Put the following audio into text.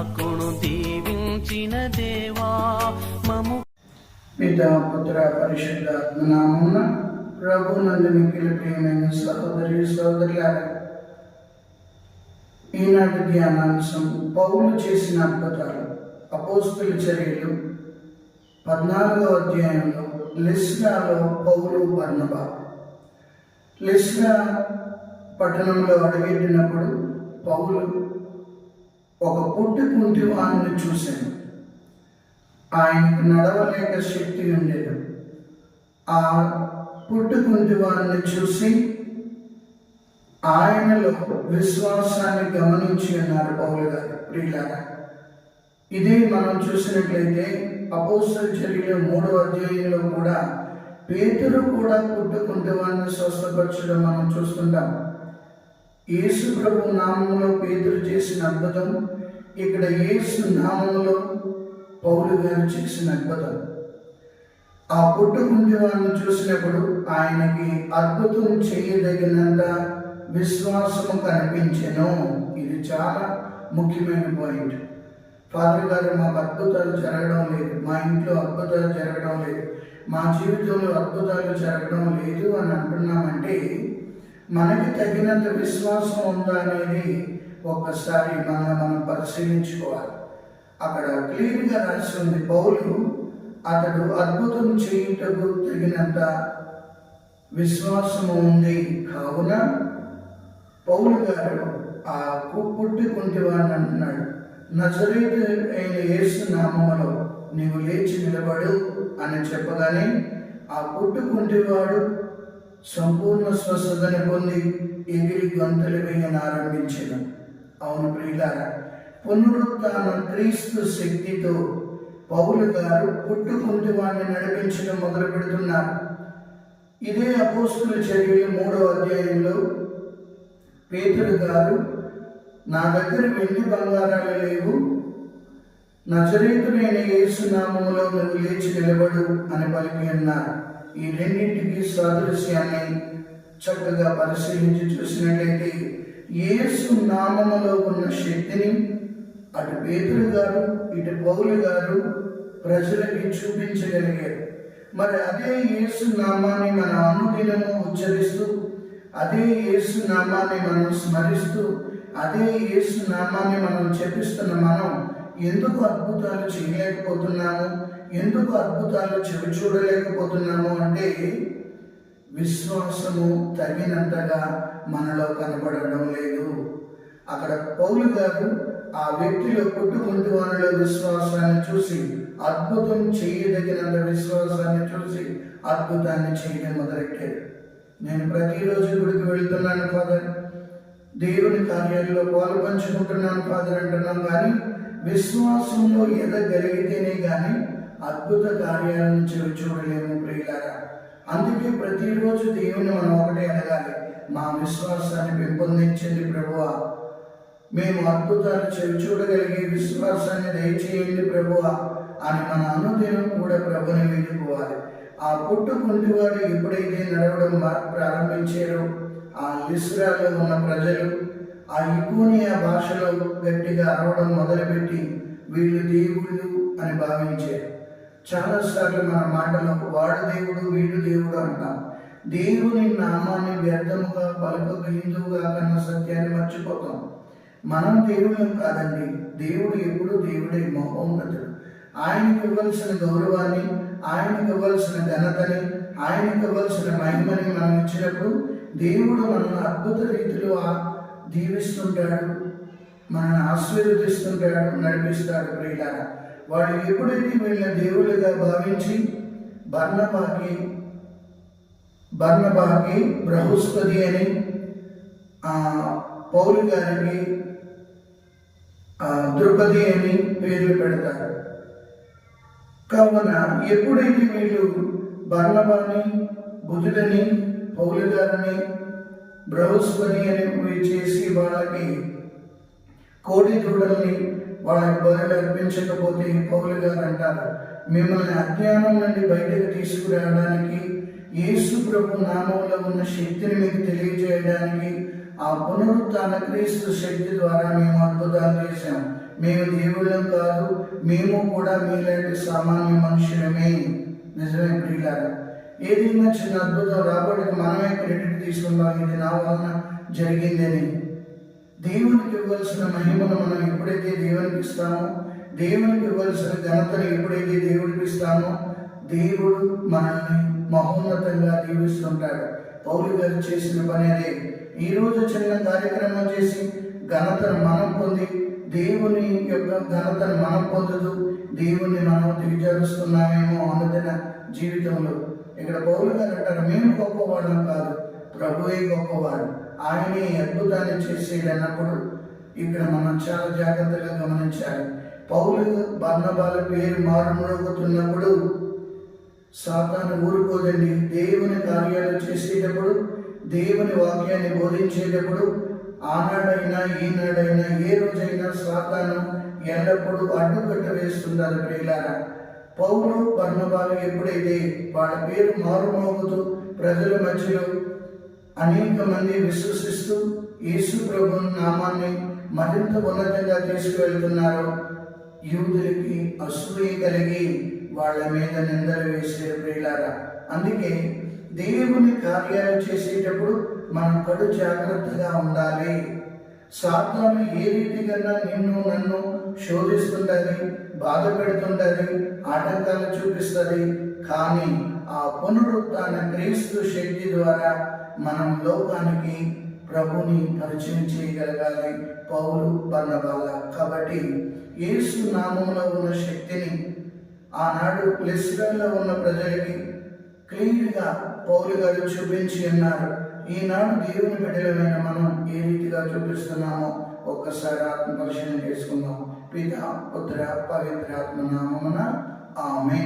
ఇస్సాకును దీవించిన దేవా మము పిత పుత్ర పరిశుద్ధ ఆత్మనామమున ప్రభు నందు మిక్కిలి ప్రియమైన సహోదరి సహోదరులారా ఈనాటి ధ్యానాంశం పౌలు చేసిన అద్భుతాలు అపోస్తుల చర్యలు. పద్నాలుగో అధ్యాయంలో లిస్రాలో పౌలు బర్ణబా లిస్రా పట్టణంలో అడుగెట్టినప్పుడు పౌలు ఒక పుట్టి కుంటి వాడిని చూశాను. ఆయనకు నడవలేక శక్తి ఉండేది. ఆ పుట్టుకుంటి వారిని చూసి ఆయనలో విశ్వాసాన్ని గమనించి ఉన్నారు పౌలు గారు. ప్రియులారా ఇదే మనం చూసినట్లయితే అపోస్తల జరిగే మూడో అధ్యాయంలో కూడా పేతురు కూడా పుట్టుకుంటే వారిని స్వస్థపరచడం మనం చూస్తుంటాం. యేసు ప్రభు నామంలో పేదలు చేసిన అద్భుతం ఇక్కడ యేసు నామంలో పౌలు గారు చేసిన అద్భుతం. ఆ పుట్టుకుంటి వారిని చూసినప్పుడు ఆయనకి అద్భుతం చేయదగినంత విశ్వాసము కనిపించెను. ఇది చాలా ముఖ్యమైన పాయింట్. ఫాదర్ గారు మాకు అద్భుతాలు జరగడం లేదు. మా ఇంట్లో అద్భుతాలు జరగడం లేదు. మా జీవితంలో అద్భుతాలు జరగడం లేదు అని అంటున్నామంటే మనకి తగినంత విశ్వాసం ఉందా అనేది ఒక్కసారి మనం మనం పరిశీలించుకోవాలి. అక్కడ క్లీన్గా రాసి ఉంది పౌలు అతడు అద్భుతం చేయుటకు తగినంత విశ్వాసము ఉంది. కావున పౌలు గారు ఆ పుట్టి కుంటివాడిని అంటున్నాడు నజరేతు అయిన యేసు నామములో నీవు లేచి నిలబడు అని చెప్పగానే ఆ కుట్టుకుంటివాడు సంపూర్ణ స్వస్థతని పొంది ఎగిరి గంతులు వేయని ఆరంభించాను అవును ప్రియులారా పునరుత్న క్రీస్తు శక్తితో పౌలు గారు పుట్టుకుంటి వాడిని నడిపించడం మొదలు పెడుతున్నారు. ఇదే అపోస్తుల చర్యలు మూడో అధ్యాయంలో పేతుడు గారు నా దగ్గర వెండి బంగారాలు లేవు నజరేతుడైన యేసునామములో నువ్వు లేచి నిలబడు అని పలికి అన్నారు. ఈ రెండింటికి సాదృశ్యాన్ని చక్కగా పరిశీలించి చూసినట్లయితే యేసు నామములో ఉన్న శక్తిని అటు పేతురు గారు ఇటు పౌలు గారు ప్రజలకి చూపించగలిగారు. మరి అదే యేసు నామాన్ని మన అనుదినము ఉచ్చరిస్తూ అదే యేసు నామాన్ని మనం స్మరిస్తూ అదే యేసు నామాన్ని మనం చెప్పిస్తున్న మనం ఎందుకు అద్భుతాలు చేయలేకపోతున్నాము? ఎందుకు అద్భుతాలు చెవి చూడలేకపోతున్నాము అంటే విశ్వాసము తగినంతగా మనలో కనపడడం లేదు. అక్కడ పౌలు గారు ఆ వ్యక్తిలో పుట్టుకుంటూ వారిలో విశ్వాసాన్ని చూసి అద్భుతం చేయదగినంత విశ్వాసాన్ని చూసి అద్భుతాన్ని చేయడం మొదలెట్టాడు నేను ప్రతిరోజు గుడికి వెళ్తున్నాను ఫాదర్. దేవుని కార్యాలలో పాలు పంచుకుంటున్నాను ఫాదర్ అంటున్నాం. కానీ విశ్వాసంలో ఎదగలిగితేనే కానీ అద్భుత కార్యాలను చెవి చూడలేము ప్రియులారా అందుకే ప్రతిరోజు దేవుని మనం ఒకటే అడగాలి. మా విశ్వాసాన్ని పెంపొందించండి ప్రభువ. మేము అద్భుతాలు చెవి చూడగలిగే విశ్వాసాన్ని దయచేయండి ప్రభువ అని మన అనుదినం కూడా ప్రభుని వేడుకోవాలి. ఆ పుట్టు వాడు ఎప్పుడైతే నడవడం మా- ప్రారంభించారో ఆ ఇస్రాలో ఉన్న ప్రజలు ఆ ఇకోనియా భాషలో గట్టిగా అరవడం మొదలుపెట్టి వీళ్ళు దేవుళ్ళు అని భావించారు. చాలాసార్లు మన మాటలో వాడు దేవుడు వీడు దేవుడు అంటాం. దేవుని నామాన్ని వ్యర్థముగా పలుకక హిందువుగా కన్న సత్యాన్ని మర్చిపోతాం. మనం దేవుళ్ళం కాదండి. దేవుడు ఎప్పుడు దేవుడే మహోన్నతుడు ఆయనకు ఇవ్వాల్సిన గౌరవాన్ని ఆయనకు ఇవ్వాల్సిన ఘనతని ఆయనకు ఇవ్వాల్సిన మహిమని మనం ఇచ్చినప్పుడు దేవుడు మనల్ని అద్భుత రీతిలో దీవిస్తుంటాడు మనల్ని ఆశీర్వదిస్తుంటాడు నడిపిస్తాడు ప్రియులారా. వాడు ఎప్పుడైతే వీళ్ళ దేవుళ్ళుగా భావించి బర్ణబాకి బర్ణబాకి బృహస్పతి అని పౌరు గారికి ద్రుపది అని పేర్లు పెడతారు. కావున ఎప్పుడైతే వీళ్ళు బర్ణబాని బుధుడని పౌలు గారిని బృహస్పతి అని చేసి వాళ్ళకి కోడి దూడల్ని వాళ్ళకి బదులు అర్పించకపోతే పౌలు గారు అంటారు మిమ్మల్ని అజ్ఞానం నుండి బయటకు తీసుకురావడానికి యేసు ప్రభు నామంలో ఉన్న శక్తిని మీకు తెలియజేయడానికి ఆ పునరుత్న క్రీస్తు శక్తి ద్వారా మేము అద్భుతాలు చేశాం. మేము దేవుళ్ళం కాదు మేము కూడా మీలాంటి సామాన్య మనుషులమే. నిజమే ప్రియులారా ఏదైనా చిన్న అద్భుతం రాబడికి మనమే క్రెడిట్ తీసుకుందాం. ఇది నా వలన జరిగిందని దేవునికి ఇవ్వాల్సిన మహిమను మనం ఎప్పుడైతే దేవునికి ఇస్తామో దేవునికి ఇవ్వాల్సిన ఘనతను ఎప్పుడైతే దేవుడికి ఇస్తామో దేవుడు మనల్ని మహోన్నతంగా దీవిస్తుంటాడు. పౌరు గారు చేసిన పని అదే. ఈరోజు చిన్న కార్యక్రమం చేసి ఘనతను మనం పొంది దేవుని యొక్క ఘనతను మనం పొందుతూ దేవుణ్ణి మనం దిగజారుస్తున్నామేమో అన్నదిన జీవితంలో. ఇక్కడ పౌలు గారు అంటారు మేము గొప్పవాళ్ళం కాదు ప్రభువే గొప్పవాడు ఆయనే అద్భుతాన్ని చేసేది ఇక్కడ మనం చాలా జాగ్రత్తగా గమనించాలి. పౌలు బర్ణబాల పేరు మారుమోగుతున్నప్పుడు సాతాను ఊరుకోదండి. దేవుని కార్యాలు చేసేటప్పుడు దేవుని వాక్యాన్ని బోధించేటప్పుడు ఆనాడైనా ఈనాడైనా ఏ రోజైనా సాతాను ఎల్లప్పుడూ అడ్డుకట్ట వేస్తున్నారు ప్రియులారా. పౌలు బర్ణబాలు ఎప్పుడైతే వాళ్ళ పేరు మారుమోగుతూ ప్రజల మధ్యలో అనేక మంది విశ్వసిస్తూ యేసు ప్రభు నామాన్ని మరింత ఉన్నతంగా తీసుకువెళ్తున్నారు. యూదులకి అసూయ కలిగి వాళ్ళ మీద నిందలు వేసే ప్రియులారా అందుకే దేవుని కార్యాలు చేసేటప్పుడు మనం కడు జాగ్రత్తగా ఉండాలి. సాతాను ఏ రీతిగా నిన్ను నన్ను శోధిస్తుంటది బాధ పెడుతుంటది ఆటంకాలు చూపిస్తుంది కానీ ఆ పునరుత్న క్రీస్తు శక్తి ద్వారా మనం లోకానికి ప్రభుని పరిచయం చేయగలగాలి. పౌలు బర్ణబాల కాబట్టి యేసు నామంలో ఉన్న శక్తిని ఆనాడు లిస్టర్లో ఉన్న ప్రజలకి క్లియర్గా పౌలు గారు చూపించి అన్నారు. ఈనాడు దేవుని బిడ్డలమైన మనం ఏ రీతిగా చూపిస్తున్నామో ఒక్కసారి ఆత్మ పరిశీలన చేసుకుందాం. పిత పుత్ర పవిత్ర ఆత్మ నామమున ఆమె